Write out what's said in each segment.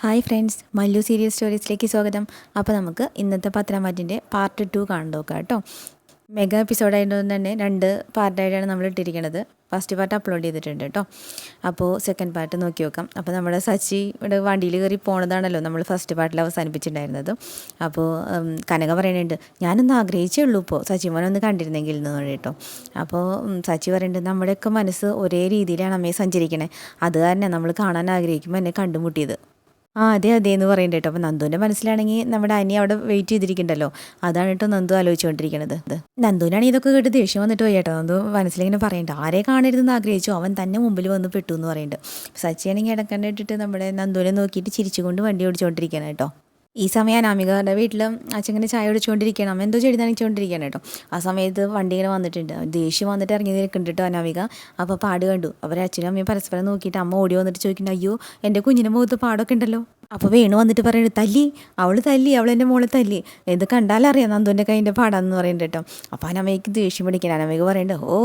Hi friends Mallu serial സ്റ്റോറീസിലേക്ക് സ്വാഗതം. അപ്പോൾ നമുക്ക് ഇന്നത്തെ പത്തനാമാറ്റിന്റെ പാർട്ട് ടു കാണാൻ നോക്കാം കേട്ടോ. മെഗാ എപ്പിസോഡായതുകൊണ്ട് തന്നെ രണ്ട് പാർട്ടായിട്ടാണ് നമ്മൾ ഇട്ടിരിക്കുന്നത് ഫസ്റ്റ് പാർട്ട് അപ്ലോഡ് ചെയ്തിട്ടുണ്ട് കേട്ടോ. അപ്പോൾ സെക്കൻഡ് പാർട്ട് നോക്കി നോക്കാം. അപ്പോൾ നമ്മുടെ സച്ചി ഇവിടെ വണ്ടിയിൽ കയറി പോണതാണല്ലോ നമ്മൾ ഫസ്റ്റ് പാർട്ടിൽ അവസാനിപ്പിച്ചിട്ടുണ്ടായിരുന്നത്. അപ്പോൾ കനക പറയുന്നുണ്ട് ഞാനൊന്ന് ആഗ്രഹിച്ചേ ഉള്ളൂ ഇപ്പോൾ സച്ചി മോനെ ഒന്ന് കണ്ടിരുന്നെങ്കിൽ എന്ന് കേട്ടോ. അപ്പോൾ സച്ചി പറയുന്നുണ്ട് നമ്മുടെയൊക്കെ മനസ്സ് ഒരേ രീതിയിലാണ് അമ്മയെ സഞ്ചരിക്കണേ. അത് തന്നെ നമ്മൾ കാണാൻ ആഗ്രഹിക്കുമ്പോൾ എന്നെ കണ്ടുമുട്ടിയത്. ആ അതെ അതെ എന്ന് പറയണ്ട കേട്ടോ. അപ്പോൾ നന്ദുവിന്റെ മനസ്സിലാണെങ്കിൽ നമ്മുടെ അനി അവിടെ വെയിറ്റ് ചെയ്തിരിക്കണ്ടല്ലോ. അതാണ് കേട്ടോ നന്ദു ആലോചിച്ചുകൊണ്ടിരിക്കുന്നത് നന്ദുവിനാണെങ്കിൽ ഇതൊക്കെ കേട്ട് ദേഷ്യം വന്നിട്ട് പോയി കേട്ടോ. നന്ദു മനസ്സിലിങ്ങനെ പറയണ്ട ആരെ കാണരുതെന്ന് ആഗ്രഹിച്ചു? അവൻ തന്നെ മുമ്പിൽ വന്ന് പെട്ടു എന്ന് പറയുന്നുണ്ട് സച്ചിയാണെങ്കിൽ ഇടക്കണ്ടിട്ടിട്ട് നമ്മുടെ നന്ദുവിനെ നോക്കിയിട്ട് ചിരിച്ചുകൊണ്ട് വണ്ടി ഓടിച്ചുകൊണ്ടിരിക്കുകയാണ് കേട്ടോ. ഈ സമയം അനാമികയുടെ വീട്ടിൽ അച്ഛങ്ങനെ ചായ ഒടിച്ചുകൊണ്ടിരിക്കുകയാണ് അമ്മ എന്തോ ചെടി നനച്ചുകൊണ്ടിരിക്കുകയാണ് കേട്ടോ. ആ സമയത്ത് വണ്ടി ഇങ്ങനെ വന്നിട്ടുണ്ട്. ദേഷ്യം വന്നിട്ട് ഇറങ്ങി നിൽക്കുന്നുണ്ട് കേട്ടോ അനാമിക. അപ്പോൾ പാട് കണ്ടു. അവർ അച്ഛനും അമ്മയും പരസ്പരം നോക്കിയിട്ട് അമ്മ ഓടി വന്നിട്ട് ചോദിക്കുന്നു അയ്യോ എന്റെ കുഞ്ഞിന്റെ മുഖത്ത് പാടൊക്കെ ഉണ്ടല്ലോ? അപ്പോൾ വേണു വന്നിട്ട് പറയുന്നത് തല്ലി അവൾ തല്ലി അവൾ എന്റെ മോളെ തല്ലി. ഇത് കണ്ടാലറിയാം നന്ദുവിന്റെ കൈന്റെ പാടാന്ന് പറയുന്നുണ്ട് കേട്ടോ. അപ്പോൾ അനമ്മയ്ക്ക് ദേഷ്യം പിടിക്കാൻ അനമ്മയ്ക്ക് പറയുന്നുണ്ട് ഓ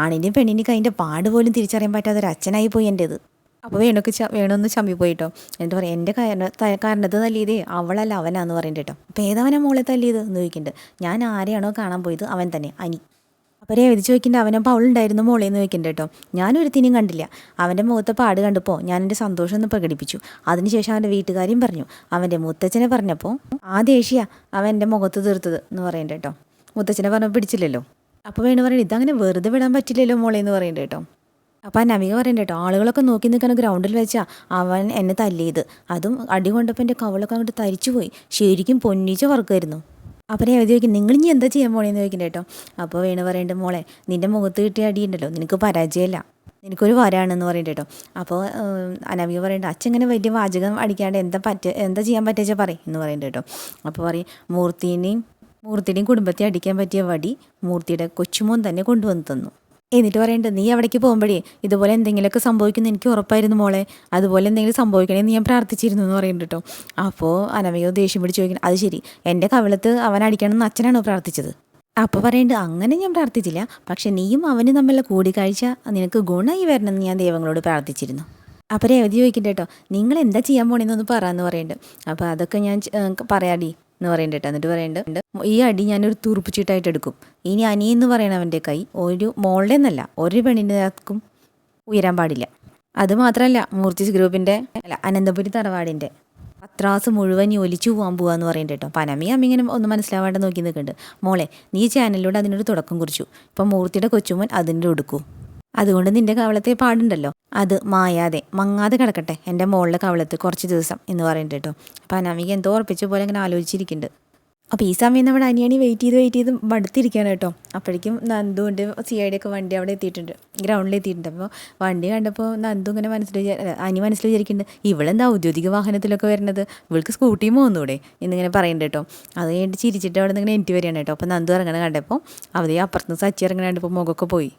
ആണിന്റെയും പെണ്ണിന്റെയും കൈന്റെ പാട് പോലും തിരിച്ചറിയാൻ പറ്റാത്ത ഒരു അച്ഛനായി പോയി എന്റേത് അപ്പോൾ വേണുക്ക് ച വേണൊന്ന് ചമ്പി പോയിട്ടോ. എന്നിട്ട് പറയാം എന്റെ കാരണ കാരണത്ത് തല്ലിയതേ അവളല്ല അവനാന്ന് പറയുന്നുണ്ട് കേട്ടോ അപ്പോൾ ഏതവനാ മോളെ തല്ലിയത് എന്ന് ചോദിക്കുന്നുണ്ട് ഞാൻ ആരെയാണോ കാണാൻ പോയത് അവൻ തന്നെ അനി. അപ്പോൾ രേവതി ചോദിക്കേണ്ട അവനപ്പോൾ അവളുണ്ടായിരുന്നു മോളെ എന്ന് ചോദിക്കുന്നുണ്ട് കേട്ടോ ഞാനൊരുത്തിനും കണ്ടില്ല. അവന്റെ മുഖത്തെ പാട് കണ്ടപ്പോൾ ഞാൻ എന്റെ സന്തോഷം ഒന്ന് പ്രകടിപ്പിച്ചു. അതിനുശേഷം അവന്റെ വീട്ടുകാരെയും പറഞ്ഞു. അവന്റെ മുത്തച്ഛനെ പറഞ്ഞപ്പോൾ ആ ദേഷ്യ അവൻ എന്റെ മുഖത്ത് തീർത്തത് എന്ന് പറയണ്ട കേട്ടോ മുത്തച്ഛനെ പറഞ്ഞപ്പോൾ പിടിച്ചില്ലല്ലോ. അപ്പോൾ വേണു പറയുന്നത് ഇതങ്ങനെ വെറുതെ വിടാൻ പറ്റില്ലല്ലോ മോളെ എന്ന് പറയണ്ട കേട്ടോ അപ്പം ആ പറയണ്ട കേട്ടോ ആളുകളൊക്കെ നോക്കി നിൽക്കുന്ന ഗ്രൗണ്ടിൽ വെച്ചാൽ അവൻ എന്നെ തല്ലിയത്. അതും അടി കൊണ്ടപ്പോൾ എന്റെ കവളൊക്കെ അങ്ങോട്ട് തരിച്ചു പോയി. ശരിക്കും പൊന്നിച്ച വർക്കായിരുന്നു. അപ്പം ഞാൻ ചോദിക്കും നിങ്ങൾ ഇനി എന്താ ചെയ്യാൻ പോണേന്ന് ചോദിക്കണ്ട കേട്ടോ അപ്പോൾ വേണു പറയണ്ട മോളെ നിന്റെ മുഖത്ത് കിട്ടിയ അടിയുണ്ടല്ലോ നിനക്ക് പരാജയമല്ല നിനക്കൊരു വരാണെന്ന് പറയണ്ട കേട്ടോ അപ്പോൾ അനവിക പറയണ്ട അച്ഛൻ ഇങ്ങനെ വലിയ വാചകം അടിക്കാണ്ട് എന്താ പറ്റ എന്താ ചെയ്യാൻ പറ്റുക പറയും എന്ന് പറയണ്ട കേട്ടോ അപ്പോൾ പറയും മൂർത്തിനെയും മൂർത്തിയുടെയും കുടുംബത്തെ അടിക്കാൻ പറ്റിയ വടി മൂർത്തിയുടെ കൊച്ചുമോൻ തന്നെ കൊണ്ടുവന്ന് തന്നു. എന്നിട്ട് പറയണ്ട നീ അവിടേക്ക് പോകുമ്പോഴേ ഇതുപോലെ എന്തെങ്കിലുമൊക്കെ സംഭവിക്കുന്നു എനിക്ക് ഉറപ്പായിരുന്നു മോളെ. അതുപോലെ എന്തെങ്കിലും സംഭവിക്കണേ സംഭവിക്കണമെന്ന് ഞാൻ പ്രാർത്ഥിച്ചിരുന്നു എന്ന് പറയുന്നുണ്ട് കേട്ടോ. അപ്പോൾ അനവയോ ദേഷ്യം പിടിച്ച് ചോദിക്കണം അത് ശരി എന്റെ കവിളത്ത് അവൻ അടിക്കണമെന്ന് അച്ഛനാണോ പ്രാർത്ഥിച്ചത്? അപ്പോൾ പറയണ്ട് അങ്ങനെ ഞാൻ പ്രാർത്ഥിച്ചില്ല പക്ഷെ നീയും അവനും തമ്മിലുള്ള കൂടിക്കാഴ്ച നിനക്ക് ഗുണമായി വരണമെന്ന് ഞാൻ ദൈവങ്ങളോട് പ്രാർത്ഥിച്ചിരുന്നു. അപ്പോൾ രേവതി ചോദിക്കട്ടെ കേട്ടോ നിങ്ങൾ എന്താ ചെയ്യാൻ പോണേന്നൊന്ന് പറയാമെന്ന് പറയുന്നുണ്ട് അപ്പോൾ അതൊക്കെ ഞാൻ പറയാടി. എന്ന് പറയുന്നുണ്ട് കേട്ടോ. എന്നിട്ട് പറയുന്നുണ്ട് ഈ അടി ഞാനൊരു തുറുപ്പിച്ചിട്ടായിട്ട് എടുക്കും. ഇനി അനി എന്ന് പറയണവന്റെ കൈ. ഒരു മോളുടെ എന്നല്ല ഒരു പെണ്ണിന്റെ ആർക്കും ഉയരാൻ പാടില്ല. അത് മാത്രമല്ല മൂർത്തിസ് ഗ്രൂപ്പിന്റെ അല്ല അനന്തപുരി തറവാടിന്റെ പത്രാസ് മുഴുവൻ ഒലിച്ചു പോകാൻ പോവാന്ന് പറയുന്നുണ്ട് കേട്ടോ. പനമി അമ്മ ഇങ്ങനെ ഒന്ന് മനസ്സിലാവാണ്ട് നോക്കി നിൽക്കുന്നുണ്ട്. മോളെ നീ ചാനലിലൂടെ അതിനൊരു തുടക്കം കുറിച്ചു. ഇപ്പം മൂർത്തിയുടെ കൊച്ചുമോൻ അതിന്റെ എടുക്കൂ അതുകൊണ്ട് നിന്റെ കവളത്തെ പാടുണ്ടല്ലോ. അത് മായാതെ മങ്ങാതെ കിടക്കട്ടെ എന്റെ മോളിലെ കവളത്ത് കുറച്ച് ദിവസം എന്ന് പറയുന്നുണ്ട് കേട്ടോ. അപ്പം അനാമിക എന്തോ ഉറപ്പിച്ച പോലെ ഇങ്ങനെ ആലോചിച്ചിരിക്കുന്നുണ്ട്. അപ്പോൾ ഈ സമയം നമ്മുടെ അനിയണി വെയിറ്റ് ചെയ്ത് വെയിറ്റ് ചെയ്ത് മടുത്തിരിക്കുകയാണ് കേട്ടോ. അപ്പോഴേക്കും നന്ദുവിന്റെ സി ഐ ഡി ഒക്കെ വണ്ടി അവിടെ എത്തിയിട്ടുണ്ട്. ഗ്രൗണ്ടിൽ എത്തിയിട്ടുണ്ട്. അപ്പോൾ വണ്ടി കണ്ടപ്പോൾ നന്ദു ഇങ്ങനെ മനസ്സിൽ അനി മനസ്സിൽ വിചാരിക്കുന്നുണ്ട് ഇവളെന്താ ഔദ്യോഗിക വാഹനത്തിലൊക്കെ വരുന്നത്? ഇവൾക്ക് സ്കൂട്ടിയും പോകുന്നൂടെ എന്നിങ്ങനെ പറയുന്നുണ്ട് കേട്ടോ. അത് കഴിഞ്ഞിട്ട് ചിരിച്ചിട്ട് അവിടെ നിന്ന് ഇങ്ങനെ എന്റി വരികയാണ് കേട്ടോ. അപ്പോൾ നന്ദു ഇറങ്ങണ കണ്ടപ്പോൾ അവിടെ അപ്പുറത്ത് സച്ചി ഇറങ്ങണ കണ്ടപ്പോൾ മുഖമൊക്കെ പോയി.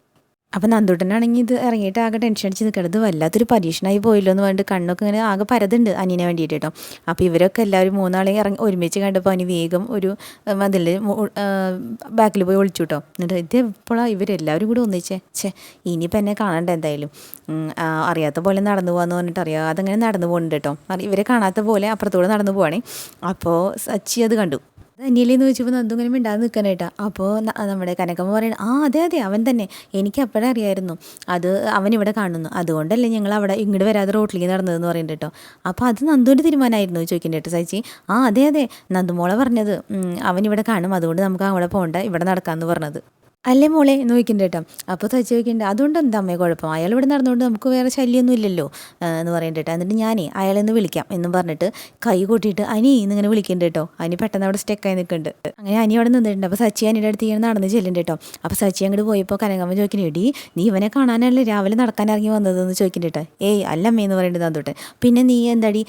അപ്പം നന്ദൂട്ടനാണെങ്കിൽ ഇത് ഇറങ്ങിയിട്ട് ആകെ ടെൻഷൻ അടിച്ച് നിൽക്കണത് വല്ലാത്തൊരു പരീക്ഷണമായി പോയില്ലോ എന്ന് പറഞ്ഞിട്ട് കണ്ണൊക്കെ ഇങ്ങനെ ആകെ പരതുണ്ട് അനിയനെ വേണ്ടിയിട്ട് കേട്ടോ. അപ്പോൾ ഇവരൊക്കെ എല്ലാവരും മൂന്നാളെയും ഇറങ്ങി ഒരുമിച്ച് കണ്ടപ്പോൾ അനി വേഗം ഒരു അതിൽ ബാക്കിൽ പോയി ഒളിച്ചു കേട്ടോ. എന്നിട്ട് ഇത് ഇവരെല്ലാവരും കൂടി ഒന്നിച്ചേ? ഛേ ഇനിയിപ്പോൾ എന്നെ കാണണ്ട എന്തായാലും. അറിയാത്ത പോലെ നടന്നു പോകാന്ന് പറഞ്ഞിട്ട് അറിയാതെ അതങ്ങനെ നടന്നു പോകുന്നുണ്ട് കേട്ടോ. ഇവരെ കാണാത്ത പോലെ അപ്പുറത്തൂടെ നടന്നു പോവാണേ. അപ്പോൾ സച്ചി അത് കണ്ടു. ധന്യയിലെന്ന് ചോദിച്ചപ്പോൾ നന്ദു ഇങ്ങനെ മിണ്ടാതെ നിൽക്കാനായിട്ടാ അപ്പോൾ നമ്മുടെ കനകമ്മ പറയുന്നത് ആ അതെ അതെ അവൻ തന്നെ. എനിക്ക് അപ്പോഴേ അറിയായിരുന്നു. അത് അവൻ ഇവിടെ കാണുന്നു. അതുകൊണ്ടല്ലേ ഞങ്ങൾ അവിടെ ഇങ്ങോട്ട് വരാതെ റോട്ടിലേക്ക് നടന്നതെന്ന് പറയുന്നുണ്ട് കേട്ടോ. അപ്പോൾ അത് നന്ദുവിന്റെ തീരുമാനമായിരുന്നു ചോദിക്കേണ്ട കേട്ടോ സച്ചി ആ അതെ അതെ. നന്ദുമോളെ പറഞ്ഞത് അവൻ ഇവിടെ കാണും. അതുകൊണ്ട് നമുക്ക് അവിടെ പോകണ്ട ഇവിടെ നടക്കാമെന്ന് പറഞ്ഞത്. അല്ലേ മോളെ? എന്ന് ചോദിക്കണ്ട കേട്ടോ. അപ്പോൾ തയ്ച്ച് ചോദിക്കണ്ട അതുകൊണ്ട് എന്താ അമ്മയെ കുഴപ്പം? അയാൾ ഇവിടെ നടന്നുകൊണ്ട് നമുക്ക് വേറെ ശല്യമൊന്നും ഇല്ലല്ലോ എന്ന് പറയണ്ട എന്നിട്ട് ഞാനേ അയാളെ ഒന്ന് വിളിക്കാം എന്നും പറഞ്ഞിട്ട് കൈ കൊട്ടിയിട്ട് അനി എന്നിങ്ങനെ വിളിക്കുന്നുണ്ട് കേട്ടോ. അനി പെട്ടെന്ന് അവിടെ സ്റ്റെക്കായി നിൽക്കുന്നുണ്ട്. അങ്ങനെ അനി അവിടെ നിന്നിട്ടുണ്ട്. അപ്പോൾ സച്ചി അനിയുടെ അടുത്ത് ഇങ്ങനെ നടന്ന് ചെല്ലുന്നുണ്ട് കേട്ടോ. അപ്പോൾ സച്ചി അങ്ങോട്ട് പോയപ്പോൾ കനകമ്മ ചോദിക്കണേ ഇടി നീ ഇവനെ കാണാനല്ലേ രാവിലെ നടക്കാൻ ഇറങ്ങി വന്നതെന്ന് ചോദിക്കുന്നുണ്ട് കേട്ടോ. ഏയ് അമ്മ എന്ന് പറയേണ്ടത് അതുകൊണ്ട് പിന്നെ നീ എന്താടി?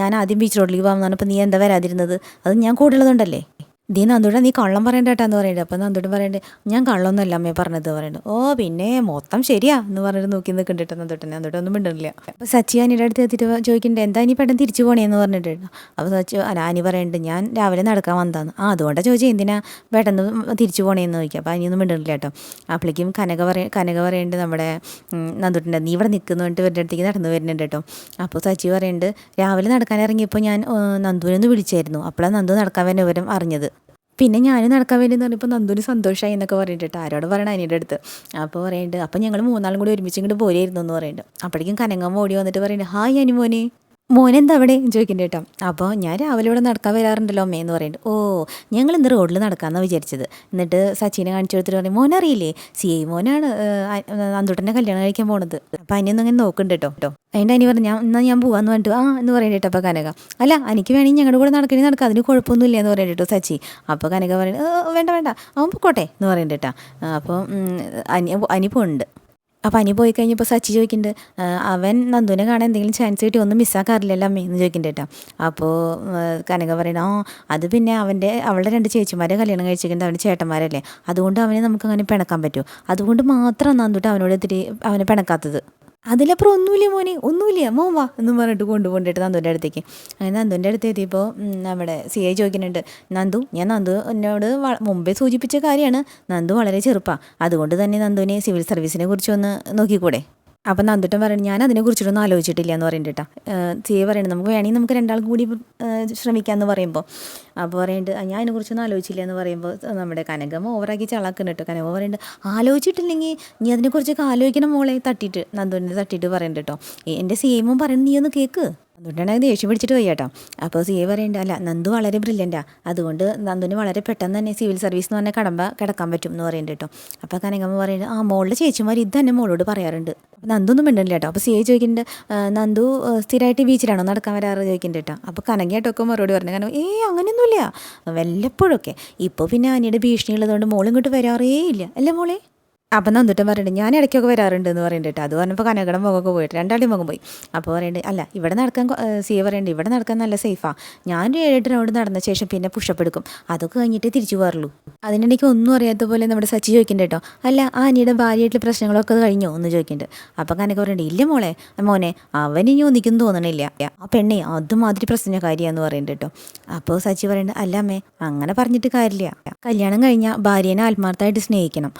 ഞാൻ ആദ്യം ബീച്ച് റോഡിലേക്ക് പോകാമെന്നാണ് അപ്പോൾ നീ എന്താ വരാതിരുന്നത്? അത് ഞാൻ കൂടുതലുണ്ടല്ലേ ദീ നന്ദുട നീ കള്ളം പറയണ്ട. കേട്ടാന്ന് എന്ന് അപ്പം അപ്പോൾ പറയണ്ടേ ഞാൻ കള്ളൊന്നുമല്ല അമ്മയെ പറഞ്ഞത് പറയുന്നത് ഓ പിന്നെ മൊത്തം ശരിയാ എന്ന് പറഞ്ഞിട്ട് നോക്കി നിൽക്കണ്ടിട്ട് നന്ദുട്ടൻ നന്ദുട്ടൻ ഒന്നും മിണ്ടുന്നില്ല അപ്പോൾ സച്ചി അനിയുടെ അടുത്ത് എത്തിയിട്ട് ചോദിക്കണ്ടേ എന്താ ഇനി പെട്ടെന്ന് തിരിച്ചു പോണേന്ന് പറഞ്ഞിട്ട്? അപ്പോൾ സച്ചി അല്ല അനി പറയുന്നുണ്ട് ഞാൻ രാവിലെ നടക്കാൻ വന്നതാണ്. ആ അതുകൊണ്ടാണ് ചോദിച്ചത് എന്തിനാ പെട്ടെന്ന് തിരിച്ചു പോണേന്ന് ചോദിക്കുക അപ്പോൾ അനിയൊന്നും മിണ്ടുന്നില്ല കേട്ടോ. അപ്പോഴേക്കും കനക പറയ കനക പറയുന്നുണ്ട് നമ്മുടെ നന്ദുട്ടന്റെ നീ ഇവിടെ നിൽക്കുന്നു പറഞ്ഞിട്ട് ഇവരുടെ അടുത്തേക്ക് നടന്നു വരുന്നുണ്ട് കേട്ടോ. അപ്പോൾ സച്ചി പറയുന്നുണ്ട് രാവിലെ നടക്കാൻ ഇറങ്ങിയപ്പോൾ ഞാൻ നന്ദുവിനൊന്ന് വിളിച്ചായിരുന്നു. അപ്പോഴാണ് നന്ദു നടക്കാൻ വേണ്ടി വിവരം അറിഞ്ഞത്. പിന്നെ ഞാൻ നടക്കാൻ വേണ്ടി എന്ന് പറഞ്ഞപ്പോൾ നന്ദുവിന് സന്തോഷമായി എന്നൊക്കെ പറഞ്ഞിട്ട് ആരോട് പറയണം അനിയുടെ അടുത്ത്. അപ്പോൾ പറയുന്നുണ്ട് അപ്പോൾ ഞങ്ങൾ മൂന്നാളും കൂടി ഒരുമിച്ച് ഇങ്ങോട്ട് പോരായിരുന്നു എന്ന് പറയുന്നുണ്ട് അപ്പോഴേക്കും കനങ്ങം ഓടി വന്നിട്ട് പറയുന്നുണ്ട് ഹായ് അനിമോനെ. മോനെന്താ അവിടെ? ചോദിക്കുന്നുണ്ട് കേട്ടോ. അപ്പോൾ ഞാൻ രാവിലെ ഇവിടെ നടക്കാൻ വരാറുണ്ടല്ലോ അമ്മേ എന്ന് പറയുന്നുണ്ട്. ഓ ഞങ്ങൾ ഇന്ന് റോഡിൽ നടക്കാമെന്നാണ് വിചാരിച്ചത്. എന്നിട്ട് സച്ചിനെ കാണിച്ചു കൊടുത്തിട്ട് പറയും മോനറിയില്ലേ? സി ഐ മോനാണ് അന്തുട്ടന്റെ കല്യാണം കഴിക്കാൻ പോണത്. അപ്പോൾ അനിയൊന്നും അങ്ങനെ നോക്കുന്നുണ്ട് കേട്ടോ. കേട്ടോ. അതിന്റെ അനി പറഞ്ഞു ഞാൻ എന്നാൽ ഞാൻ പോവാന്ന് പറഞ്ഞിട്ട് ആ എന്ന് പറയുന്നത് കേട്ടോ അപ്പോൾ കനക. അല്ല എനിക്ക് വേണമെങ്കിൽ ഞങ്ങളുടെ കൂടെ നടക്കണേ നടക്കാം അതിന് കുഴപ്പമൊന്നുമില്ല എന്ന് പറയുന്നത് കേട്ടോ സച്ചി. അപ്പോൾ കനക പറയുന്നത് "ഏ, വേണ്ട വേണ്ട അവൻ പൊക്കോട്ടെ എന്ന് പറയുന്നുണ്ട് കേട്ടോ. അപ്പോൾ അനി അനി പോകുന്നുണ്ട് അപ്പോൾ അനി പോയി കഴിഞ്ഞപ്പോൾ സച്ചി ചോദിക്കുന്നുണ്ട് അവൻ നന്ദുവിനെ കാണാൻ എന്തെങ്കിലും ചാൻസ് കിട്ടി ഒന്നും മിസ്സാക്കാറില്ലല്ലോ അമ്മേ എന്ന് ചോദിക്കുന്നുണ്ട് കേട്ടോ അപ്പോൾ കനക പറയണ ആ അത് പിന്നെ അവന്റെ അവളുടെ രണ്ട് ചേച്ചിമാരെ കല്യാണം കഴിച്ചിരിക്കുന്നത് അവന്റെ ചേട്ടന്മാരല്ലേ? അതുകൊണ്ട് അവനെ നമുക്ക് അങ്ങനെ പിണക്കാൻ പറ്റുമോ? അതുകൊണ്ട് മാത്രം നന്ദുട്ട് അവനോട് ഇത്തിരി അവനെ പിണക്കാത്തത്. അതിലപ്പുറം ഒന്നുമില്ല മോനെ ഒന്നുമില്ല. മോൻ വാ എന്നും പറഞ്ഞിട്ട് കൊണ്ടുപോണ്ടിട്ട് നന്ദുവിന്റെ അടുത്തേക്ക്. അങ്ങനെ നന്ദുവിന്റെ അടുത്ത് എത്തിയപ്പോൾ നമ്മുടെ സി ഐ ചോദിക്കുന്നുണ്ട് നന്ദു ഞാൻ നന്ദു എന്നോട് മുമ്പേ സൂചിപ്പിച്ച കാര്യമാണ്. നന്ദു വളരെ ചെറുപ്പമാണ് അതുകൊണ്ട് തന്നെ നന്ദുവിനെ സിവിൽ സർവീസിനെ കുറിച്ചൊന്ന് നോക്കിക്കൂടെ? അപ്പം നന്ദിട്ടും പറയുന്നത് ഞാൻ അതിനെക്കുറിച്ചിട്ടൊന്നും ആലോചിച്ചിട്ടില്ല എന്ന് പറയുന്നുണ്ട് കേട്ടോ സി പറയണം നമുക്ക് വേണമെങ്കിൽ നമുക്ക് രണ്ടാൾക്കും കൂടി ശ്രമിക്കാം ശ്രമിക്കാമെന്ന് പറയുമ്പോൾ അപ്പോൾ പറയുന്നുണ്ട് ഞാൻ അതിനെക്കുറിച്ചൊന്നും ആലോചിച്ചില്ല എന്ന് പറയുമ്പോൾ നമ്മുടെ കനകം ഓവറാക്കി ചളക്കുന്നുണ്ട് കേട്ടോ. കനകം പറയുന്നുണ്ട് ആലോചിച്ചിട്ടില്ലെങ്കിൽ നീ അതിനെക്കുറിച്ചൊക്കെ ആലോചിക്കണം മോളെ തട്ടിയിട്ട് നന്ദുവിനെ തട്ടിയിട്ട് പറയുന്നുണ്ട് കേട്ടോ എന്റെ സി പറയുന്നത് നീ ഒന്ന് കേൾക്ക് അതുകൊണ്ടാണ് ദേഷ്യം പിടിച്ചിട്ട് പോയി കേട്ടോ അപ്പോൾ സി എ പറയേണ്ട അല്ല നന്ദു വളരെ ബ്രില്യന്റാ അതുകൊണ്ട് നന്ദുവിന് വളരെ പെട്ടെന്ന് തന്നെ സിവിൽ സർവീസ് എന്ന് പറഞ്ഞാൽ കടമ്പ കിടക്കാൻ പറ്റും എന്ന് പറയുന്നുണ്ട് കേട്ടോ. അപ്പോൾ കനകമ്മ പറയുന്നത് ആ മോളുടെ ചേച്ചിമാർ ഇത് തന്നെ മോളോട് പറയാറുണ്ട്. അപ്പോൾ നന്ദൊന്നും മിണ്ടില്ല കേട്ടോ. അപ്പോൾ സി എ ചോദിക്കുന്നുണ്ട് നന്ദു സ്ഥിരമായിട്ട് ബീച്ചിലാണോ നടക്കാൻ വരാറ്? ചോദിക്കുന്നുണ്ട് കേട്ടോ. അപ്പോൾ കനകയായിട്ടൊക്കെ മറുപടി പറഞ്ഞു കാരണം ഏ അങ്ങനെയൊന്നുമില്ല. വല്ലപ്പോഴൊക്കെ. ഇപ്പോൾ പിന്നെ അനിയുടെ ഭീഷണി ഉള്ളതുകൊണ്ട് മോളിങ്ങോട്ട് വരാറേ ഇല്ല. അല്ലേ മോളെ അപ്പം എന്നിട്ടും പറയുന്നുണ്ട് ഞാൻ ഇടയ്ക്കൊക്കെ വരാറുണ്ട് എന്ന് പറയുന്നുണ്ട് അത് പറഞ്ഞപ്പോൾ കനകടം മുഖമൊക്കെ പോയിട്ട് രണ്ടാളുടെയും മുഖം പോയി. അപ്പോൾ പറയുന്നുണ്ട് അല്ല ഇവിടെ നടക്കാൻ സി പറയുന്നുണ്ട് ഇവിടെ നടക്കാൻ നല്ല സേഫാണ് ഞാൻ ഒരു ഏഴെട്ട് റൗണ്ട് നടന്ന ശേഷം പിന്നെ പുഷപ്പ് എടുക്കും. അതൊക്കെ കഴിഞ്ഞിട്ട് തിരിച്ചു പോകാറുള്ളൂ അതിനിടയ്ക്ക് ഒന്നും അറിയാത്ത പോലെ നമ്മുടെ സച്ചി ചോദിക്കുന്നുണ്ട് കേട്ടോ അല്ല ആ അനിയുടെ ഭാര്യയായിട്ടുള്ള പ്രശ്നങ്ങളൊക്കെ കഴിഞ്ഞോ? എന്ന് ചോദിക്കുന്നുണ്ട് അപ്പം കനക പറയുന്നുണ്ട് ഇല്ല മോളെ മോനെ അവൻ ഇനി ഒന്നിക്കും തോന്നണില്ല. ആ പെണ്ണേ അതുമാതിരി പ്രശ്നക്കാരിയാന്ന് പറയുന്നുണ്ട് കേട്ടോ അപ്പോൾ സച്ചി പറയുന്നുണ്ട് അല്ല അമ്മേ അങ്ങനെ പറഞ്ഞിട്ട് കാര്യമില്ല കല്യാണം കഴിഞ്ഞാൽ ഭാര്യനെ ആത്മാർത്ഥമായിട്ട് സ്നേഹിക്കണം.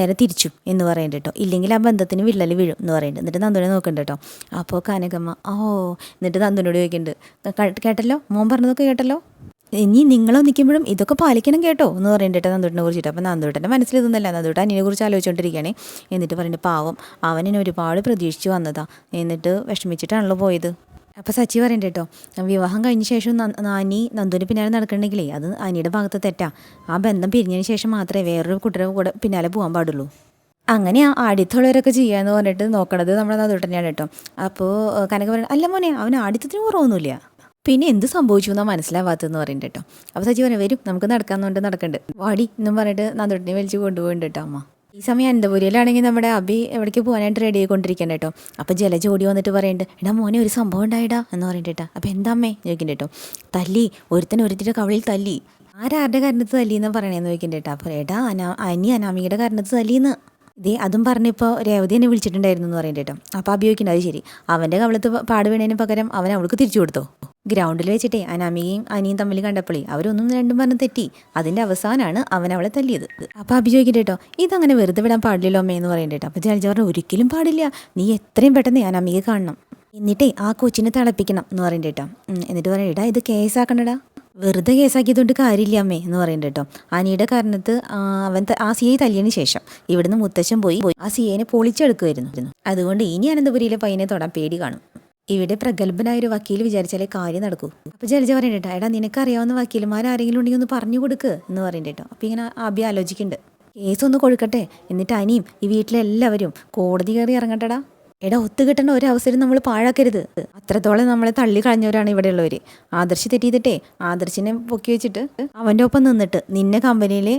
നേരെ തിരിച്ചു എന്ന് പറയുന്നുണ്ട് കേട്ടോ ഇല്ലെങ്കിൽ ആ ബന്ധത്തിന് വിള്ളൽ വീഴും എന്ന് പറയുന്നുണ്ട് എന്നിട്ട് നന്ദുനെ നോക്കുന്നുണ്ട് കേട്ടോ അപ്പോൾ കാനകമ്മ ഓ എന്നിട്ട് നന്ദുനോട് ചോദിക്കുന്നുണ്ട് കേട്ടല്ലോ? മോൻ പറഞ്ഞതൊക്കെ കേട്ടല്ലോ? ഇനി നിങ്ങളോ നിൽക്കുമ്പോഴും ഇതൊക്കെ പാലിക്കണം കേട്ടോ എന്ന് പറയുന്നുണ്ട് കേട്ടോ നന്ദുവിനെ കുറിച്ചിട്ട്. അപ്പോൾ നന്ദുട്ടന്റെ മനസ്സിൽ ഇതൊന്നല്ല നന്ദുട്ട അനിയെ കുറിച്ച് ആലോചിച്ചുകൊണ്ടിരിക്കുകയാണ് എന്നിട്ട് പറയുന്നുണ്ട് പാവം അവൻ ഒരുപാട് പ്രതീക്ഷിച്ച് വന്നതാ. എന്നിട്ട് വിഷമിച്ചിട്ടാണല്ലോ പോയത്. അപ്പോൾ സച്ചി പറയണ്ട കേട്ടോ വിവാഹം കഴിഞ്ഞ ശേഷം നാനി നന്ദുവിന് പിന്നാലെ നടക്കണമെങ്കിലേ അത് അനിയുടെ ഭാഗത്ത് തെറ്റാ. ആ ബന്ധം പിരിഞ്ഞതിന് ശേഷം മാത്രമേ വേറൊരു കുട്ടിയുടെ കൂടെ പിന്നാലെ പോകാൻ പാടുള്ളൂ. അങ്ങനെ ആടിത്തുള്ളവരൊക്കെ ചെയ്യാന്ന് പറഞ്ഞിട്ട് നോക്കണത് നമ്മുടെ നന്ദു തന്നെയാണ് കേട്ടോ. അപ്പോൾ കനക പറയുന്നത് അല്ല മോനെ അവന് ആടിത്തത്തിന് കുറവൊന്നുമില്ല. പിന്നെ എന്ത് സംഭവിച്ചു എന്നാ മനസ്സിലാവാത്തതെന്ന് പറയുന്നുണ്ട് കേട്ടോ. സച്ചി പറഞ്ഞു വരും നമുക്ക് നടക്കാന്നുകൊണ്ട് നടക്കണ്ട്. വാടി എന്നും പറഞ്ഞിട്ട് നന്ദുട്ടിനെ വലിച്ചു കൊണ്ടുപോയിട്ടോ അമ്മ. ഈ സമയം അനന്തപുരിയിലാണെങ്കിൽ നമ്മുടെ അബി എവിടേക്ക് പോകാനായിട്ട് റെഡി ആയിക്കൊണ്ടിരിക്കണം കേട്ടോ. അപ്പോൾ ജല ഓടി വന്നിട്ട് പറയുന്നുണ്ട് എടാ മോനെ ഒരു സംഭവം ഉണ്ടായിടാ എന്ന് പറഞ്ഞിട്ട് അപ്പോൾ എന്താ അമ്മേ? ചോദിക്കുന്നുണ്ട് കേട്ടോ. തല്ലി ഒരുത്തൻ ഒരുത്തിന്റെ കവളിൽ തല്ലി. ആരാരുടെ കാരണത്ത് തല്ലിയെന്ന് പറയണേന്ന് ചോദിക്കുന്നുണ്ട് കേട്ടോ. അപ്പോൾ എടാ അനാ അനി അനാമികയുടെ കാരണത്ത് തല്ലിയെന്ന് ഇതേ അതും പറഞ്ഞപ്പോൾ രേവതി എന്നെ വിളിച്ചിട്ടുണ്ടായിരുന്നു എന്ന് പറയുന്നുണ്ട് കേട്ടോ. അപ്പോൾ അഭിയോഗിക്കുന്നത് അത് ശരി. അവന്റെ കവളത്ത് പാട് വീണതിന് പകരം അവൻ അവൾക്ക് തിരിച്ചു കൊടുത്തോ? ഗ്രൗണ്ടിൽ വെച്ചിട്ടേ അനാമികയും അനിയും തമ്മിൽ കണ്ടപ്പോഴേ അവരൊന്നും രണ്ടും പറഞ്ഞ് തെറ്റി. അതിന്റെ അവസാനമാണ് അവൻ അവളെ തല്ലിയത്. അപ്പോൾ അഭി ചോദിക്കട്ടെ കേട്ടോ ഇതങ്ങനെ വെറുതെ വിടാൻ പാടില്ലല്ലോ അമ്മ എന്ന് പറയുന്നുണ്ട് കേട്ടോ അപ്പോൾ ജലജ പറഞ്ഞു ഒരിക്കലും പാടില്ല. നീ എത്രയും പെട്ടെന്ന് അനാമികയെ കാണണം. എന്നിട്ടേ ആ കൊച്ചിനെ തിളപ്പിക്കണം എന്ന് പറയണ്ടേട്ടോ എന്നിട്ട് പറയണ്ടാ ഇത് കേസാക്കണ്ടടാ. വെറുതെ കേസാക്കിയതുകൊണ്ട് കാര്യമില്ല അമ്മേ എന്ന് പറയുന്നത് കേട്ടോ അനിയുടെ കാരണത്ത് അവൻ ആ സിയെ തല്ലിയതിനു ശേഷം ഇവിടുന്ന് മുത്തച്ഛൻ പോയി ആ സിയേനെ പൊളിച്ചെടുക്കുമായിരുന്നു അതുകൊണ്ട് ഇനി അനന്തപുരിയിലെ പയ്യനെ തൊടാൻ പേടി കാണും. ഇവിടെ പ്രഗത്ഭനായ ഒരു വക്കീൽ വിചാരിച്ചാലേ കാര്യം നടക്കൂ. അപ്പൊ ജലജ പറയണ്ട എടാ നിനക്കറിയാവുന്ന വക്കീലുമാർ ആരെങ്കിലും ഉണ്ടെങ്കിൽ ഒന്ന് പറഞ്ഞു കൊടുക്ക് എന്ന് പറയണ്ട കേട്ടോ അപ്പൊ ഇങ്ങനെ ആബി ആലോചിക്കുന്നുണ്ട് കേസ് ഒന്ന് കൊടുക്കട്ടെ എന്നിട്ട് അനിയും ഈ വീട്ടിലെല്ലാവരും കോടതി കയറി ഇറങ്ങട്ടടാ. എടാ ഒത്തു കിട്ടുന്ന ഒരു അവസരം നമ്മൾ പാഴാക്കരുത്. അത്രത്തോളം നമ്മളെ തള്ളി കളഞ്ഞവരാണ് ഇവിടെയുള്ളവർ ആദർശ് തെറ്റിയതിട്ടേ ആദർശിനെ പൊക്കി വെച്ചിട്ട് അവന്റെ ഒപ്പം നിന്നിട്ട് നിന്നെ കമ്പനിയിലെ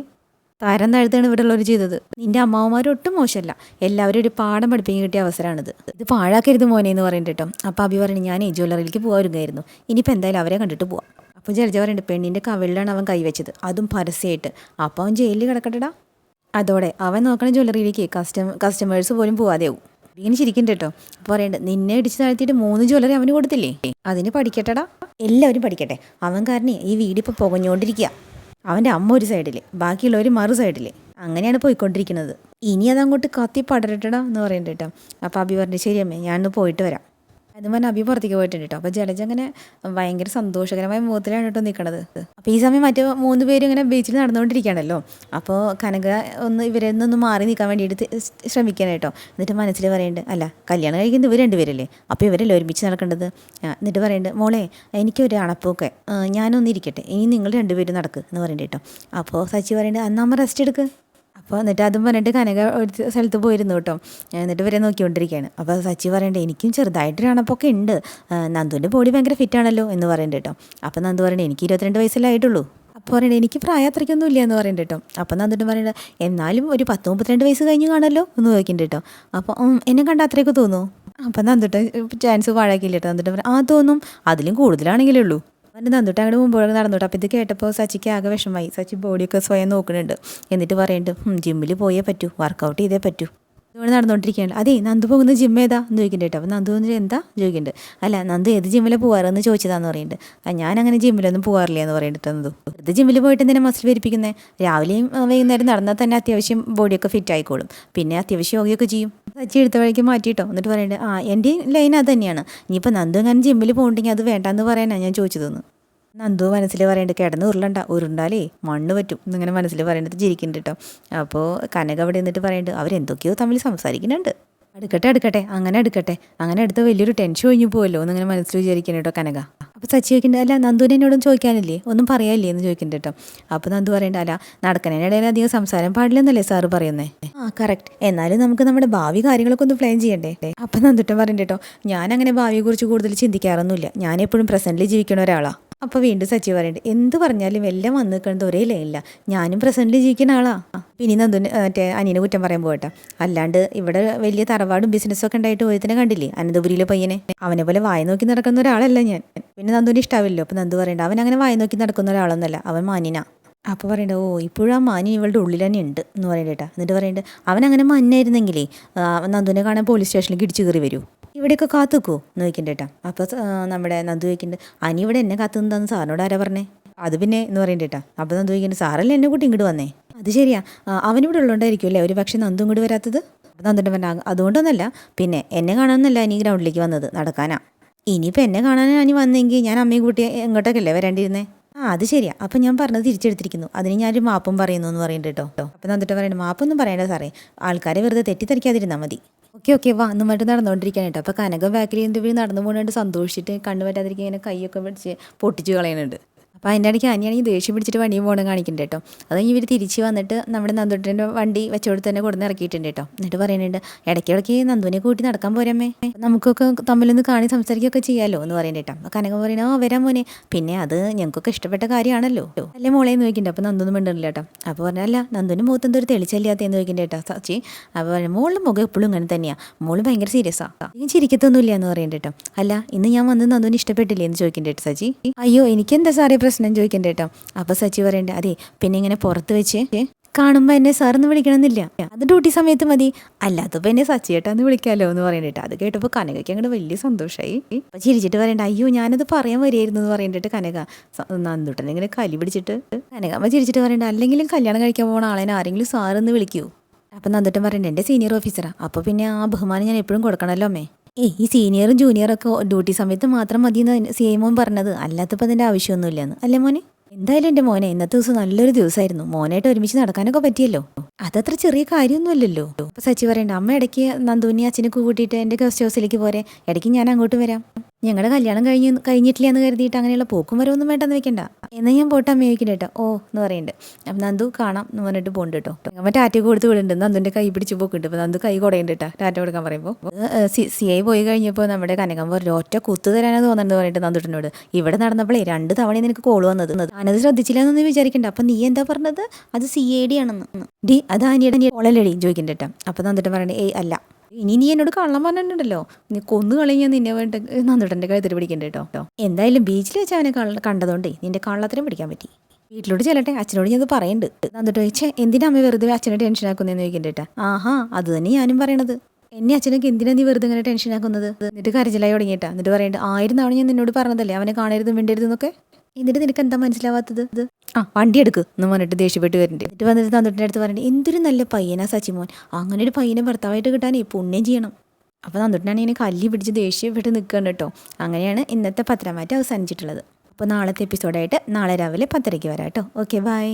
തരം താഴ്ത്താണ് ഇവിടെ ഉള്ളവർ ചെയ്തത്. നിന്റെ അമ്മാവന്മാർ ഒട്ടും മോശമല്ല. എല്ലാവരും ഒരു പാഠം പഠിപ്പിക്കാൻ കിട്ടിയ അവസരമാണിത് ഇത് പാഴാക്കരുത് മോനെ എന്ന് പറയുന്നുണ്ട് കേട്ടോ. അപ്പോൾ അഭി പറഞ്ഞു ഞാൻ ജ്വല്ലറിയിലേക്ക് പോകാറുണ്ടായിരുന്നു ഇനിയിപ്പോൾ എന്തായാലും അവരെ കണ്ടിട്ട് പോവാം. അപ്പോൾ ജലജ പറയുന്നുണ്ട് പെണ്ണിന്റെ കവിളിലാണ് അവൻ കൈവച്ചത്. അതും പരസ്യമായിട്ട് അപ്പോൾ അവൻ ജയിലിൽ കിടക്കട്ടടാ. അതോടെ അവൻ നോക്കണ ജ്വല്ലറിയിലേക്ക് കസ്റ്റം കസ്റ്റമേഴ്സ് പോലും പോവാതെയാവും. ഇങ്ങനെ ചിരിക്കുന്നുണ്ട് കേട്ടോ. അപ്പോൾ പറയുന്നുണ്ട് നിന്നെ ഇടിച്ച് താഴ്ത്തിയിട്ട് മൂന്ന് ജ്വല്ലറി അവന് കൊടുത്തില്ലേ? അതിന് പഠിക്കട്ടടാ. എല്ലാവരും പഠിക്കട്ടെ. അവൻ കാരണം ഈ വീട് ഇപ്പോൾ പുകഞ്ഞുകൊണ്ടിരിക്കുക അവന്റെ അമ്മ ഒരു സൈഡിൽ ബാക്കിയുള്ളവർ മറു സൈഡിൽ അങ്ങനെയാണ് പോയിക്കൊണ്ടിരിക്കുന്നത്. ഇനി അതങ്ങോട്ട് കത്തി പടരട്ടടാ എന്ന് പറയുന്നുണ്ട് കേട്ടോ. അപ്പോൾ അബി പറഞ്ഞു ശരി അമ്മേ ഞാനൊന്ന് പോയിട്ട് വരാം. അത് പറഞ്ഞ അബി പുറത്തേക്ക് പോയിട്ടുണ്ട് കേട്ടോ അപ്പോൾ ജലജ അങ്ങനെ ഭയങ്കര സന്തോഷകരമായ മുഖത്തിലാണ് കേട്ടോ നിൽക്കണത് അപ്പോൾ ഈ സമയം മറ്റു മൂന്ന് പേരും ഇങ്ങനെ ബീച്ചിൽ നടന്നുകൊണ്ടിരിക്കുകയാണല്ലോ. അപ്പോൾ കനക ഒന്ന് ഇവരെ നിന്നൊന്ന് മാറി നിൽക്കാൻ വേണ്ടിയിട്ട് ശ്രമിക്കണം കേട്ടോ എന്നിട്ട് മനസ്സിൽ പറയുന്നുണ്ട് അല്ല കല്യാണം കഴിക്കുന്നത് ഇവർ രണ്ടുപേരല്ലേ? അപ്പോൾ ഇവരല്ലേ ഒരുമിച്ച് നടക്കേണ്ടത്? എന്നിട്ട് പറയുന്നുണ്ട് മോളെ എനിക്കൊരു അണപ്പൊക്കെ ഞാനൊന്നിരിക്കട്ടെ ഇനി നിങ്ങൾ രണ്ടുപേരും നടക്കുക എന്ന് പറയുന്നുണ്ട് കേട്ടോ അപ്പോൾ സച്ചി പറയുന്നുണ്ട് അന്നാമ്മ റെസ്റ്റ് എടുക്ക്. അപ്പോൾ എന്നിട്ട് അതും പറഞ്ഞിട്ട് കനക ഒരു സ്ഥലത്ത് പോയിരുന്നു കേട്ടോ. എന്നിട്ട് വരെ നോക്കിക്കൊണ്ടിരിക്കുകയാണ്. അപ്പോൾ സച്ചി പറയണ്ടേ എനിക്കും ചെറുതായിട്ട് രണപ്പൊക്കെ ഉണ്ട്. നന്ദുവിന്റെ ബോഡി ഭയങ്കര ഫിറ്റാണല്ലോ എന്ന് പറയുന്നുണ്ട് കേട്ടോ. അപ്പോൾ നന്ദു പറയണ്ടേ എനിക്ക് ഇരുപത്തിരണ്ട് വയസ്സിലായിട്ടുള്ളൂ അപ്പോൾ പറയണ്ടേ എനിക്ക് പ്രായം അത്രയ്ക്കൊന്നും ഇല്ല എന്ന് പറയുന്നുണ്ട് കേട്ടോ. അപ്പോൾ നന്ദുട്ട് പറയണ്ട എന്നാലും ഒരു പത്ത് മുപ്പത്തിരണ്ട് വയസ്സ് കഴിഞ്ഞ് കാണല്ലോ എന്ന് ചോദിക്കുന്നുണ്ട് കേട്ടോ. അപ്പോൾ എന്നെ കണ്ട അത്രയൊക്കെ തോന്നുന്നു അപ്പം നന്ദുട്ട് ചാൻസ് പാഴാക്കിയില്ല കേട്ടോ. നന്ദുട്ട് പറയാം ആ തോന്നും. അതിലും കൂടുതലാണെങ്കിലേ ഉള്ളൂ. എന്നിട്ട് തന്നിട്ട് അങ്ങോട്ട് മുമ്പോട്ട് നടന്നോട്ടെ. അപ്പോൾ ഇത് കേട്ടപ്പോൾ സച്ചിക്ക് ആകെ വിഷമമായി. സച്ചി ബോഡിയൊക്കെ സ്വയം നോക്കുന്നുണ്ട്. എന്നിട്ട് പറയുന്നുണ്ട് ജിമ്മിൽ പോയേ പറ്റൂ. വർക്കൗട്ട് ചെയ്തേ പറ്റൂ. ഇവിടെ നടന്നുകൊണ്ടിരിക്കുകയാണ്. അതേ നന്ദു പോകുന്ന ജിം ഏതാ? എന്ന് ചോദിക്കുന്നുണ്ട് കേട്ടോ. നന്ദു എന്ന് എന്താ ചോദിക്കുന്നുണ്ട് അല്ല നന്ദു ഏത് ജിമ്മിലാണ് പോകാറെന്ന് ചോദിച്ചതാന്ന് പറയുന്നുണ്ട് ആ ഞാൻ അങ്ങനെ ജിമ്മിലൊന്നും പോകാറില്ല എന്ന് പറയുന്നുണ്ട് നന്ദു. വെറുതെ ജിമ്മിൽ പോയിട്ട് എന്തിനാ മസിൽ വരിപ്പിക്കുന്നത് രാവിലെയും വൈകുന്നേരം നടന്നാൽ തന്നെ അത്യാവശ്യം ബോഡിയൊക്കെ ഫിറ്റ് ആയിക്കോളും. പിന്നെ അത്യാവശ്യം യോഗയൊക്കെ ചെയ്യും. സച്ചി എടുത്ത വഴിക്ക് മാറ്റിയിട്ടോ എന്നിട്ട് പറയുന്നുണ്ട് ആ എന്റെ ലൈൻ അത് തന്നെയാണ്. ഇനിയിപ്പോൾ നന്ദു അങ്ങനെ ജിമ്മിൽ പോകണ്ടെങ്കിൽ അത് വേണ്ടാന്ന് പറയാനാണ് ഞാൻ ചോദിച്ചതെന്ന് നന്ദു മനസ്സിൽ പറയേണ്ടത് കിടന്ന് ഉരുളണ്ട ഉരുണ്ടാലേ മണ്ണ് പറ്റും. എന്നിങ്ങനെ മനസ്സിൽ പറയേണ്ടത് ചിരിക്കുന്നുണ്ട് കേട്ടോ അപ്പോൾ കനക അവിടെ നിന്നിട്ട് പറയുന്നുണ്ട് അവരെന്തൊക്കെയോ തമ്മിൽ സംസാരിക്കുന്നുണ്ട്. അടുക്കട്ടെ അടുക്കട്ടെ അങ്ങനെ അടുക്കട്ടെ അങ്ങനെ അടുത്ത വലിയൊരു ടെൻഷൻ ഒഴിഞ്ഞു പോയല്ലോ എന്നിങ്ങനെ മനസ്സിൽ വിചാരിക്കുന്നു കേട്ടോ കനക. അപ്പോൾ സച്ചി ചോദിക്കുന്നുണ്ട് അല്ല നന്ദുവിനെ എന്നോടും ചോദിക്കാനില്ലേ? ഒന്നും പറയാനില്ലേ? എന്ന് ചോദിക്കുന്നുണ്ട് കേട്ടോ അപ്പോൾ നന്ദു പറയേണ്ട അല്ല നടക്കണേനിടയിൽ അധികം സംസാരം പാടില്ലെന്നല്ലേ സാറ് പറയുന്നേ? ആ കറക്റ്റ് എന്നാലും നമുക്ക് നമ്മുടെ ഭാവി കാര്യങ്ങളൊക്കെ ഒന്ന് പ്ലാൻ ചെയ്യണ്ടേ? അപ്പം നന്ദുട്ടൻ പറയുന്നുണ്ട് കേട്ടോ ഞാൻ അങ്ങനെ ഭാവിയെക്കുറിച്ച് കൂടുതൽ ചിന്തിക്കാറൊന്നുമില്ല. ഞാൻ എപ്പോഴും പ്രസന്റിൽ ജീവിക്കുന്ന ഒരാളാണ് അപ്പോൾ വീണ്ടും സച്ചി പറയുന്നുണ്ട് എന്ത് പറഞ്ഞാലും എല്ലാം വന്ന് നിൽക്കുന്നത് ഒരേ ലൈനില്ല ഞാനും പ്രസന്റിൽ ജീവിക്കുന്ന ആളാ. പിന്നെ നന്ദുന് മറ്റേ അനിയനെ കുറ്റം പറയാൻ പോകട്ടെ അല്ലാണ്ട് ഇവിടെ വലിയ തറവാടും ബിസിനസ്സും ഒക്കെ ഉണ്ടായിട്ട് പോയതിനെ കണ്ടില്ലേ? അനന്തപുരിയിലെ പയ്യനെ. അവനെ പോലെ വായ നോക്കി നടക്കുന്ന ഒരാളല്ല ഞാൻ. പിന്നെ നന്ദുവിന് ഇഷ്ടാവില്ലോ അപ്പോൾ നന്ദു പറയണ്ട അവൻ അങ്ങനെ വായ നോക്കി നടക്കുന്ന ഒരാളൊന്നല്ല അവൻ മാനിനാ അപ്പോൾ പറയണ്ട ഓ ഇപ്പോഴും ആ മാനി ഇവളുടെ ഉള്ളിൽ തന്നെ ഉണ്ട് എന്ന് പറയണ്ടേട്ടാ എന്നിട്ട് പറയണ്ട അവൻ അങ്ങനെ മഞ്ഞായിരുന്നെങ്കിലേ നന്ദുവിനെ കാണാൻ പോലീസ് സ്റ്റേഷനിലേക്ക് ഇടിച്ചു കയറി വരൂ. ഇവിടെയൊക്കെ കാത്തുക്കോ എന്ന് ചോദിക്കണ്ടേട്ടാ അപ്പോൾ നമ്മുടെ നന്ദു ചോദിക്കുന്നുണ്ട് അനി ഇവിടെ എന്നെ കാത്തു നിന്നാന്ന് സാറിനോട് ആരാ പറഞ്ഞേ? അത് പിന്നെ എന്ന് പറയണ്ടേട്ടാ അപ്പോൾ നന്ദു ചോദിക്കുന്നുണ്ട് സാറല്ലേ എന്നെ കൂട്ടി ഇങ്ങോട്ട് വന്നേ? അത് ശരിയാ. അവനിവിടെ ഉള്ളതുകൊണ്ടായിരിക്കും അല്ലേ? ഒരു പക്ഷേ നന്ദു ഇങ്ങോട്ട് വരാത്തത്? അപ്പോൾ നന്ദുന്റെ പറഞ്ഞ അതുകൊണ്ടൊന്നല്ല പിന്നെ എന്നെ കാണാമെന്നല്ല അനി ഗ്രൗണ്ടിലേക്ക് വന്നത് നടക്കാനാ. ഇനിയിപ്പോൾ എന്നെ കാണാനാണ് അനി വന്നെങ്കിൽ ഞാൻ അമ്മയും കൂട്ടി എങ്ങോട്ടൊക്കെയല്ലേ വരേണ്ടിയിരുന്നേ? ആ അത് ശരിയാ. അപ്പം ഞാൻ പറഞ്ഞത് തിരിച്ചെടുത്തിരിക്കുന്നു. അതിന് ഞാനൊരു മാപ്പും പറയുന്നു എന്ന് പറയുന്നുണ്ട് കേട്ടോ. അപ്പം നന്നിട്ട് പറയുന്നത് മാപ്പൊന്നും പറയണ്ട സാറേ. ആൾക്കാരെ വെറുതെ തെറ്റിദ്ധരിക്കാതിരുന്നാൽ മതി. ഓക്കെ ഓക്കെ വാ. എന്നുമായിട്ട് നടന്നുകൊണ്ടിരിക്കാൻ കേട്ടോ. അപ്പോൾ കനകം ബാക്കിൽ എന്തെങ്കിലും നടന്നു പോകുന്നുണ്ട് സന്തോഷിച്ചിട്ട് കണ്ണു പറ്റാതിരിക്കാൻ ഇങ്ങനെ കൈയൊക്കെ പിടിച്ച് പൊട്ടിച്ചു കളയുന്നുണ്ട് അപ്പോൾ അതിന്റെ ഇടയ്ക്ക് അനിയാണെങ്കിൽ ദേഷ്യം പിടിച്ചിട്ട് വണ്ടിയും പോകണം കാണിക്കുന്നുണ്ട് കേട്ടോ. അത് കഴിഞ്ഞ് ഇവർ തിരിച്ച് വന്നിട്ട് നമ്മുടെ നന്ദുട്ടന്റെ വണ്ടി വെച്ചോട് തന്നെ കൊടുന്ന് ഇറക്കിയിട്ടുണ്ട് കേട്ടോ. എന്നിട്ട് പറയുന്നുണ്ട് ഇടയ്ക്കിടയ്ക്ക് നന്ദുവിനെ കൂട്ടി നടക്കാൻ പോരമ്മേ നമുക്കൊക്കെ തമ്മിലൊന്ന് കാണി സംസാരിക്കുകയൊക്കെ ചെയ്യാമല്ലോ എന്ന് പറയുന്നത് കേട്ടോ. കനക പറയുന്നത് ആ വരാൻ മോനെ. പിന്നെ അത് ഞങ്ങൾക്കൊക്കെ ഇഷ്ടപ്പെട്ട കാര്യമാണല്ലോ. അല്ലേ മോളെ എന്ന് ചോദിക്കുന്നുണ്ട് അപ്പോൾ നന്ദൊന്നും മിണ്ടില്ല കേട്ടോ. അപ്പോൾ പറഞ്ഞാൽ അല്ല നന്ദുവിന് മുഖത്ത് എന്തൊരു തെളിച്ചല്ലാത്ത എന്ന് ചോദിക്കുന്നുണ്ട് കേട്ടോ. സച്ചി അപ്പോൾ പറഞ്ഞു മോളുടെ മുഖം എപ്പോഴും ഇങ്ങനെ തന്നെയാണ് മോൾ ഭയങ്കര സീരിയസ് ആ. ഞാൻ ചിരിക്കത്തൊന്നുമില്ല എന്ന് പറയുന്നുണ്ട് കേട്ടോ. അല്ല ഇന്ന് ഞാൻ വന്ന് നന്ദുവിന് ഇഷ്ടപ്പെട്ടില്ലേ? എന്ന് ചോദിക്കുന്നുണ്ട് കേട്ടോ സച്ചി. അയ്യോ എനിക്കെന്താ സാറേ പ്രശ്നം ചോദിക്കണ്ട കേട്ടോ അപ്പോൾ സച്ചി പറയണ്ടേ അതെ പിന്നെ ഇങ്ങനെ പുറത്ത് വെച്ച് കാണുമ്പോൾ എന്നെ സാറെന്ന് വിളിക്കണമെന്നില്ല. അത് ഡ്യൂട്ടി സമയത്ത് മതി. അല്ലാത്തപ്പോൾ എന്നെ സച്ചിയേട്ടാന്ന് വിളിക്കാമല്ലോ എന്ന് പറയണ്ടിട്ട് അത് കേട്ടപ്പോൾ കനകയ്ക്ക് അങ്ങോട്ട് വലിയ സന്തോഷമായി അപ്പോൾ ചിരിച്ചിട്ട് പറയണ്ട അയ്യോ ഞാനത് പറയാൻ വരികയായിരുന്നു എന്ന് പറയണ്ടിട്ട് കനക. നന്ദുട്ടൻ ഇങ്ങനെ കലി പിടിച്ചിട്ട് കനക അമ്മ ചിരിച്ചിട്ട് പറയണ്ട അല്ലെങ്കിലും കല്യാണം കഴിക്കാൻ പോകണ ആളെ ആരെങ്കിലും സാറെന്ന് വിളിക്കൂ. അപ്പം നന്ദുട്ടൻ പറയണ്ട എന്റെ സീനിയർ ഓഫീസറാ അപ്പോൾ പിന്നെ ആ ബഹുമാനം ഞാൻ എപ്പോഴും കൊടുക്കണല്ലോ അമ്മേ. ഈ സീനിയറും ജൂനിയറും ഒക്കെ ഡ്യൂട്ടി സമയത്ത് മാത്രം മതി എന്ന് സി എം പറഞ്ഞത്. അല്ലാത്തപ്പോൾ അതിന്റെ ആവശ്യമൊന്നുമില്ലെന്ന്. അല്ലേ മോനെ? എന്തായാലും എന്റെ മോനെ ഇന്നത്തെ ദിവസം നല്ലൊരു ദിവസമായിരുന്നു മോനായിട്ട് ഒരുമിച്ച് നടക്കാനൊക്കെ പറ്റിയല്ലോ. അതത്ര ചെറിയ കാര്യമൊന്നുമല്ലല്ലോ. സച്ചി പറയണ്ട അമ്മ ഇടയ്ക്ക് നന്ദൂനി അച്ഛനൊക്കെ കൂട്ടിയിട്ട് എന്റെ ഗസ്റ്റ് ഹൗസിലേക്ക് പോരെ. ഇടയ്ക്ക് ഞാൻ അങ്ങോട്ട് വരാം. ഞങ്ങളുടെ കല്യാണം കഴിഞ്ഞ് കഴിഞ്ഞിട്ടില്ല എന്ന് കരുതിയിട്ട് അങ്ങനെയുള്ള പോക്കും വരവൊന്നും വേണ്ടെന്ന് വെക്കണ്ട. എന്നാൽ ഞാൻ പോട്ടെ അമ്മ ചോദിക്കണ്ട കേട്ടോ ഓ എന്ന് പറയുന്നുണ്ട് അപ്പം നന്ദു കാണാം എന്ന് പറഞ്ഞിട്ട് പോണ്ട് കേട്ടോ. അമ്മ ടാറ്റ കൊടുത്ത് വിടുന്നുണ്ട് നന്ദുന്റെ കൈ പിടിച്ച് പോക്കുണ്ട്. അപ്പോൾ നന്ദു കൈ കുടയുണ്ട് കേട്ടോ. ടാറ്റ കൊടുക്കാൻ പറയുമ്പോൾ സി സി ഐ പോയി കഴിഞ്ഞപ്പോൾ നമ്മുടെ കനകം പറഞ്ഞു ഒറ്റ കുത്തു തരാനാണ് തോന്നുന്നത് പറഞ്ഞിട്ട് നന്ദുട്ടനോട്. ഇവിടെ നടന്നപ്പോഴേ രണ്ട് തവണ നിനക്ക് കോൾ വന്നത്. ഞാനത് ശ്രദ്ധിച്ചില്ല എന്നൊന്നും വിചാരിക്കണ്ട. അപ്പം നീ എന്താ പറഞ്ഞത്? അത് സി ഐ ഡി ആണെന്ന് ഡി അത് അനിയുടെ കോളല്ലേ ചോദിക്കണ്ട കേട്ടോ. അപ്പം നന്ദുട്ടൻ പറയണേ ഏയ് അല്ല. ഇനി നീ എന്നോട് കള്ളം പറഞ്ഞിട്ടുണ്ടല്ലോ. നീ കൊന്നു കളയാൻ നിന്നെ വേണ്ട നന്ദുട്ടന്റെ കഴുത്തിൽ പിടിക്കണ്ട കേട്ടോ എന്തായാലും ബീച്ചിൽ വെച്ച് അവനെ കണ്ടതുകൊണ്ടേ നിന്റെ കള്ളത്തിനും പിടിക്കാൻ പറ്റി. വീട്ടിലോട്ട് ചെല്ലട്ടെ അച്ഛനോട് ഞാൻ പറയുന്നുണ്ട് എന്നിട്ട് ചോദിച്ചേ എന്തിനാ അമ്മ വെറുതെ അച്ഛനെ ടെൻഷൻ ആക്കുന്നതെന്ന് ചോദിക്കണ്ടേട്ടാ ആഹാ അത് തന്നെ ഞാനും പറയണത്. എന്നെ അച്ഛനൊക്കെ എന്തിനാ നീ വെറുതെ ഇങ്ങനെ ടെൻഷൻ ആക്കുന്നത്? എന്നിട്ട് കരച്ചിലായി തുടങ്ങിയിട്ടാ. എന്നിട്ട് പറയണ്ട ആയിരം ഞാൻ നിന്നോട് പറഞ്ഞതല്ലേ അവനെ കാണരുതും വേണ്ടരുതെന്നൊക്കെ എന്നിട്ട് നിനക്ക് എന്താ മനസ്സിലാവാത്തത്? ഇത് ആ വണ്ടി എടുക്ക് എന്ന് പറഞ്ഞിട്ട് ദേഷ്യപ്പെട്ട് വരുന്നുണ്ട് എന്നിട്ട് വന്നിട്ട് തന്നിട്ടിന്റെ അടുത്ത് പറഞ്ഞിട്ട് എന്തൊരു നല്ല പയ്യനാ സച്ചിമോൻ. അങ്ങനെ ഒരു പയ്യനെ ഭർത്താവായിട്ട് കിട്ടാനേ പുണ്യം ചെയ്യണം. അപ്പോൾ തന്നിട്ടാണ് ഇങ്ങനെ കല്ലി പിടിച്ച് ദേഷ്യപ്പെട്ട് നിൽക്കുകയാണ് കേട്ടോ. അങ്ങനെയാണ് ഇന്നത്തെ പത്രമാറ്റം അവസാനിച്ചിട്ടുള്ളത്. അപ്പോൾ നാളത്തെ എപ്പിസോഡായിട്ട് നാളെ രാവിലെ പത്തരയ്ക്ക് വരാം കേട്ടോ. Okay bye